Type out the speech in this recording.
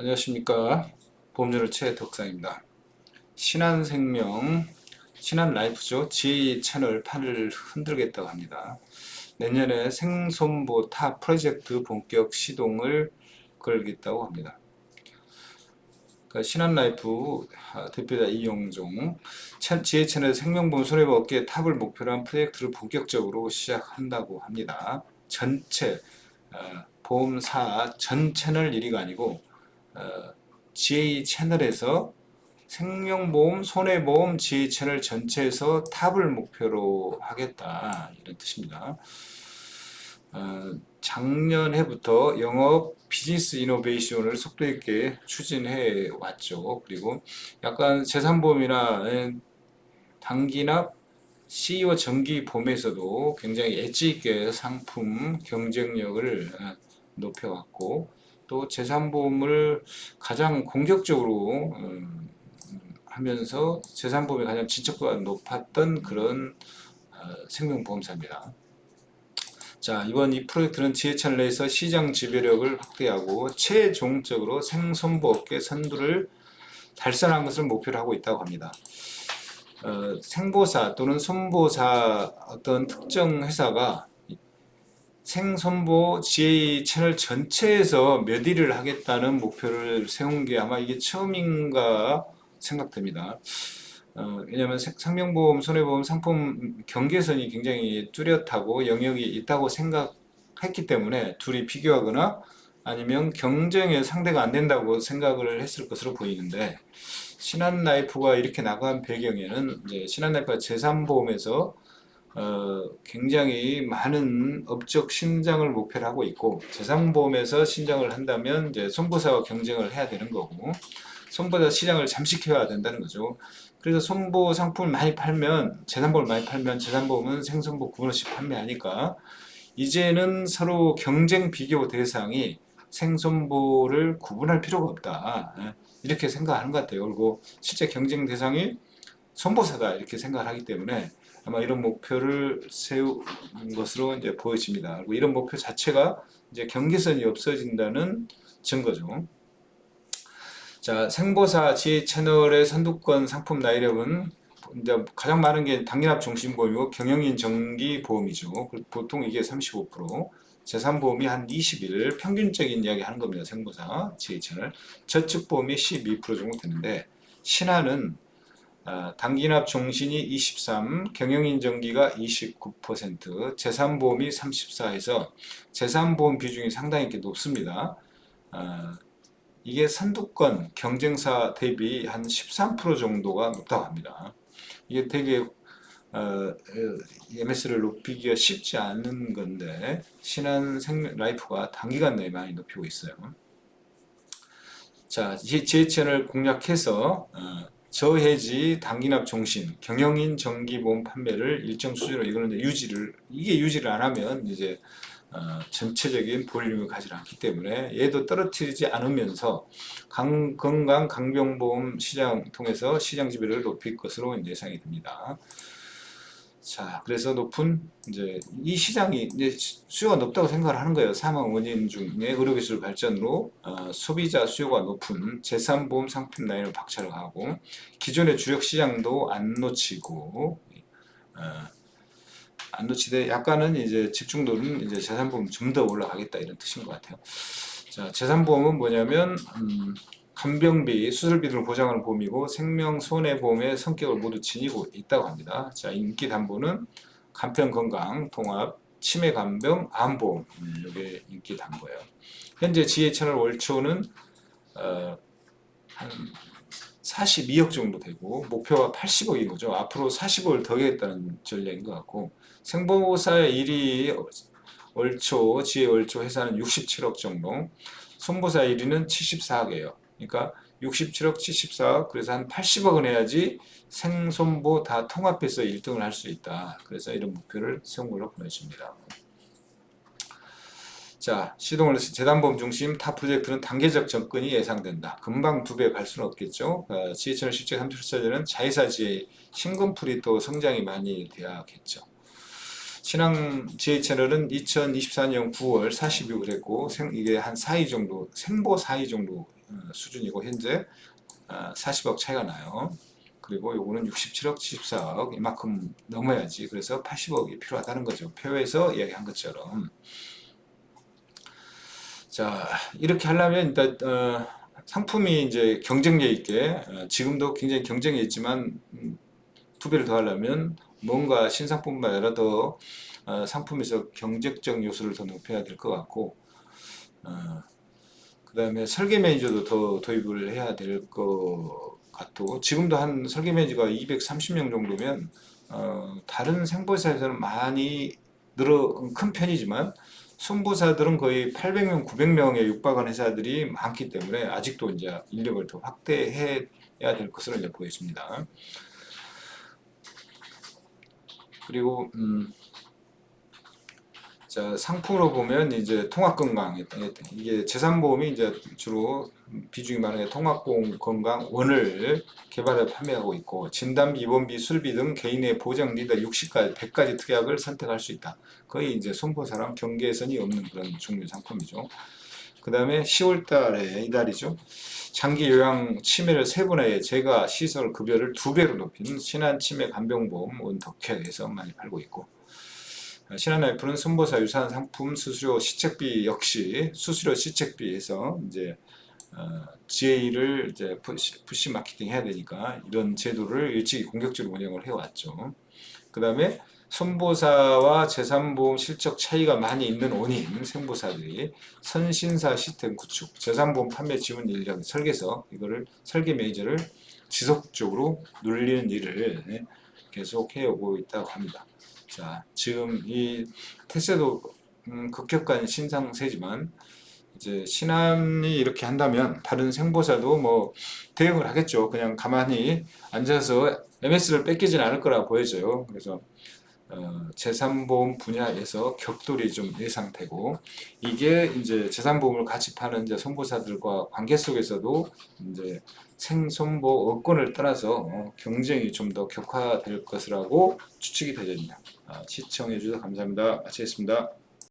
안녕하십니까. 보험료를 최덕상입니다. 신한생명 신한라이프죠. G 채널 판을 흔들겠다고 합니다. 내년에 생손보 타 프로젝트 본격 시동을 걸겠다고 합니다. 그러니까 신한라이프 아, 대표자 이용종 G 채널 생명보험 손해보험 업계 탑을 목표로 한 프로젝트를 본격적으로 시작한다고 합니다. 전체 어, 보험사 전 채널 1위가 아니고 어, GA 채널에서 생명보험, 손해보험 GA 채널 전체에서 탑을 목표로 하겠다 이런 뜻입니다. 어, 작년해부터 영업 비즈니스 이노베이션을 속도 있게 추진해 왔죠. 그리고 약간 재산보험이나 단기납 CEO 정기 보험에서도 굉장히 엣지 있게 상품 경쟁력을 어, 높여왔고 또 재산보험을 가장 공격적으로 음, 하면서 재산보험이 가장 진척도가 높았던 그런 어, 생명보험사입니다. 자 이번 이 프로젝트는 지혜찬 내에서 시장 지배력을 확대하고 최종적으로 생손보업계 선두를 달성한 것을 목표로 하고 있다고 합니다. 어, 생보사 또는 손보사 어떤 특정 회사가 생선보 GA 채널 전체에서 몇 위를 하겠다는 목표를 세운 게 아마 이게 처음인가 생각됩니다. 어, 왜냐하면 생명보험, 손해보험 상품 경계선이 굉장히 뚜렷하고 영역이 있다고 생각했기 때문에 둘이 비교하거나 아니면 경쟁에 상대가 안 된다고 생각을 했을 것으로 보이는데 신한라이프가 이렇게 나간 배경에는 이제 신한라이프가 재산보험에서 어, 굉장히 많은 업적 신장을 목표로 하고 있고 재산보험에서 신장을 한다면 이제 손보사와 경쟁을 해야 되는 거고 손보사 시장을 잠식해야 된다는 거죠. 그래서 손보 상품을 많이 팔면 재산보험을 많이 팔면 재산보험은 생선보 구분없이 판매하니까 이제는 서로 경쟁 비교 대상이 생손보를 구분할 필요가 없다. 예, 이렇게 생각하는 것 같아요. 그리고 실제 경쟁 대상이 손보사다 이렇게 생각을 하기 때문에 아마 이런 목표를 세운 것으로 이제 보여집니다. 그리고 이런 목표 자체가 이제 경계선이 없어진다는 증거죠. 자, 생보사 지혜 채널의 선두권 상품 나이력은 이제 가장 많은 게 당연합 중심보험이고 경영인 정기 보험이죠. 보통 이게 35%, 재산보험이 한 21, 평균적인 이야기 하는 겁니다. 생보사 지혜 채널. 저축보험이 12% 정도 되는데 신한은 아, 단기납 종신이 23, 경영인정기가 29%, 재산보험이 34해서 재산보험 비중이 상당히 높습니다. 아, 이게 선두권 경쟁사 대비 한 13% 정도가 높다고 합니다. 이게 되게 어, MS를 높이기가 쉽지 않은 건데 신한 생명 라이프가 단기간 내에 많이 높이고 있어요. 자, 지혜채널 공략해서 어, 저해지 단기납 종신 경영인 정기보험 판매를 일정 수준으로 이거는 유지를 이게 유지를 안 하면 이제 어, 전체적인 볼륨을 가지 않기 때문에 얘도 떨어뜨리지 않으면서 강, 건강 강병보험 시장 통해서 시장 지배를 높일 것으로 예상이 됩니다. 자, 그래서 높은 이제 이 시장이 이제 수요가 높다고 생각을 하는 거예요. 사망 원인 중에 의료기술 발전으로 어, 소비자 수요가 높은 재산보험 상품 라인을 박차를 하고 기존의 주력 시장도 안 놓치고 어, 안 놓치되 약간은 이제 집중도는 이제 재산보험 좀 더 올라가겠다 이런 뜻인 것 같아요. 자, 재산보험은 뭐냐면 음, 간병비, 수술비 등을 보장하는 보험이고 생명 손해보험의 성격을 모두 지니고 있다고 합니다. 자, 인기 담보는 간편 건강, 통합, 치매 간병, 암보험 음, 이게 인기 담보예요. 현재 채널 월초는 어, 한 42억 정도 되고 목표가 80억인 거죠. 앞으로 40억을 더 하겠다는 전략인 것 같고 생보사의 1위 월초, 지혜 월초 회사는 67억 정도, 손보사 1위는 74억이에요. 그러니까 67억 74억 그래서 한 80억은 해야지 생손보 다 통합해서 1등을 할 수 있다. 그래서 이런 목표를 세운 걸로 보내줍니다. 자, 시동을 재단보험 중심 타 프로젝트는 단계적 접근이 예상된다. 금방 두 배 갈 수는 없겠죠. 어, 지혜채널 실제 3출사제는 자회사지의 신금풀이 또 성장이 많이 돼야겠죠. 신앙 지혜 채널은 2024년 9월 46을 했고 생, 이게 한 4위 정도, 생보 4위 정도 어, 수준이고 현재 어, 40억 차이가 나요. 그리고 요거는 67억, 74억 이만큼 넘어야지. 그래서 80억이 필요하다는 거죠. 표에서 이야기한 것처럼. 자 이렇게 하려면 일단 어, 상품이 이제 경쟁력 있게 어, 지금도 굉장히 경쟁이 있지만 음, 두 배를 더 하려면 뭔가 신상품만 아니라 더 어, 상품에서 경쟁적 요소를 더 높여야 될 것 같고 어, 그 다음에 설계 매니저도 더 도입을 해야 될 것 같고 지금도 한 설계 매니저가 230명 정도면 어, 다른 생보사에서는 많이 늘어 큰 편이지만 손보사들은 거의 800명, 900명에 육박한 회사들이 많기 때문에 아직도 이제 인력을 더 확대해야 될 것으로 이제 보여집니다. 그리고 음, 자 상품으로 보면 이제 통합건강 이게 재산보험이 이제 주로 비중이 많은 게 통합건강 원을 개발해 판매하고 있고 진단비, 입원비, 술비 등 개인의 보장 리더 60가지, 100가지 특약을 선택할 수 있다. 거의 이제 손보사랑 경계선이 없는 그런 종류 상품이죠. 그 다음에 10월 달에 이달이죠. 장기 요양 치매를 세 분의 재가 시설 급여를 두 배로 높인 신한 치매 간병보험 원덕회에서 많이 팔고 있고 신한라이프는 손보사 유사한 상품 수수료 시책비 역시 수수료 시책비에서 이제 어, GA를 이제 푸시, 마케팅 해야 되니까 이런 제도를 일찍이 공격적으로 운영을 해왔죠. 그 다음에 손보사와 재산보험 실적 차이가 많이 있는 원인 생보사들이 선신사 시스템 구축, 재산보험 판매 지원 인력 설계서 이거를 설계 매니저를 지속적으로 눌리는 일을 네, 계속 해오고 있다고 합니다. 자, 지금 이 테세도 음, 급격한 신상세지만 이제 신함이 이렇게 한다면 다른 생보사도 뭐 대응을 하겠죠. 그냥 가만히 앉아서 MS를 뺏기진 않을 거라고 보여져요. 그래서 어, 재산보험 분야에서 격돌이 좀 예상되고 이게 이제 재산보험을 같이 파는 이제 손보사들과 관계 속에서도 이제 생손보 업권을 떠나서 어, 경쟁이 좀 더 격화될 것이라고 추측이 되집니다. 아, 시청해 주셔서 감사합니다. 마치겠습니다.